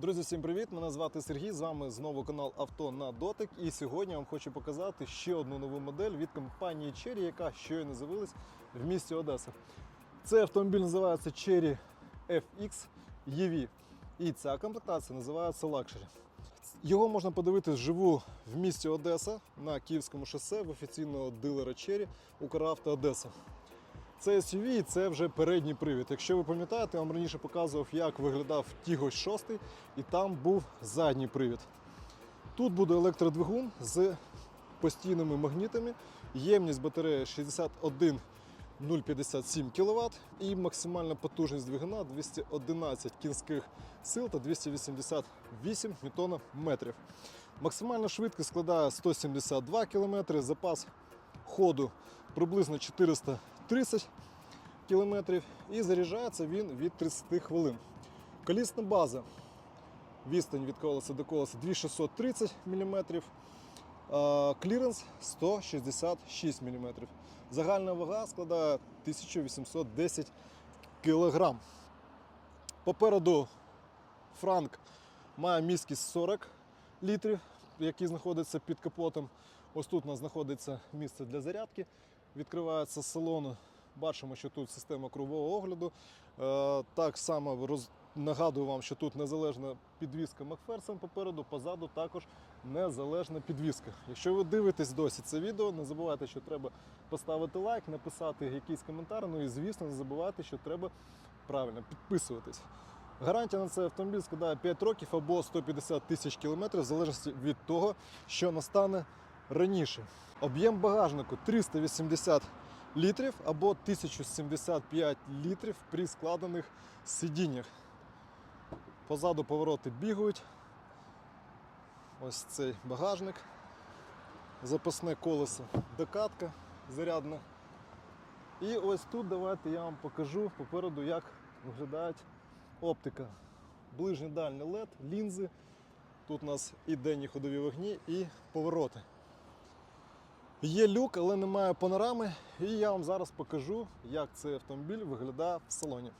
Друзі, всім привіт! Мене звати Сергій. З вами знову канал Авто на дотик. І сьогодні я вам хочу показати ще одну нову модель від компанії Cherry, яка щойно з'явилась в місті Одеса. Цей автомобіль називається Cherry FX EV. І ця комплектація називається Luxury. Його можна подивитись вживу в місті Одеса на Київському шосе в офіційного дилера Cherry Укравто Одеса. Це SUV, це вже передній привід. Якщо ви пам'ятаєте, я вам раніше показував, як виглядав Tiggo 6, і там був задній привід. Тут буде електродвигун з постійними магнітами, ємність батареї 61 057 кВт і максимальна потужність двигуна 211 кінських сил та 288 Нм. Максимальна швидкість складає 172 км, запас ходу приблизно 430 км і заряджається він від 30 хвилин. Колісна база. Відстань від колеса до колеса 2630 мм, кліренс 166 мм. Загальна вага складає 1810 кг. Попереду Франк має міськість 40 літрів, який знаходиться під капотом. Ось тут у нас знаходиться місце для зарядки. Відкривається салон. Бачимо, що тут система кругового огляду. Е, Так само роз... нагадую вам, що тут незалежна підвізка Макферсон попереду, позаду також незалежна підвізка. Якщо ви дивитесь досі це відео, не забувайте, що треба поставити лайк, написати якийсь коментар. Ну і звісно, не забувайте, що треба правильно підписуватись. Гарантія на цей автомобіль складає 5 років або 150 тисяч кілометрів, в залежності від того, що настане раніше. Об'єм багажнику 380 літрів або 1075 літрів при складених сидіннях. Позаду повороти бігають. Ось цей багажник. Запасне колесо докатка зарядна. І ось тут давайте я вам покажу попереду, як виглядає оптика. Ближній дальній LED, лінзи. Тут у нас і денні ходові вогні, і повороти. Є люк, але немає панорами. І я вам зараз покажу, як цей автомобіль виглядає в салоні.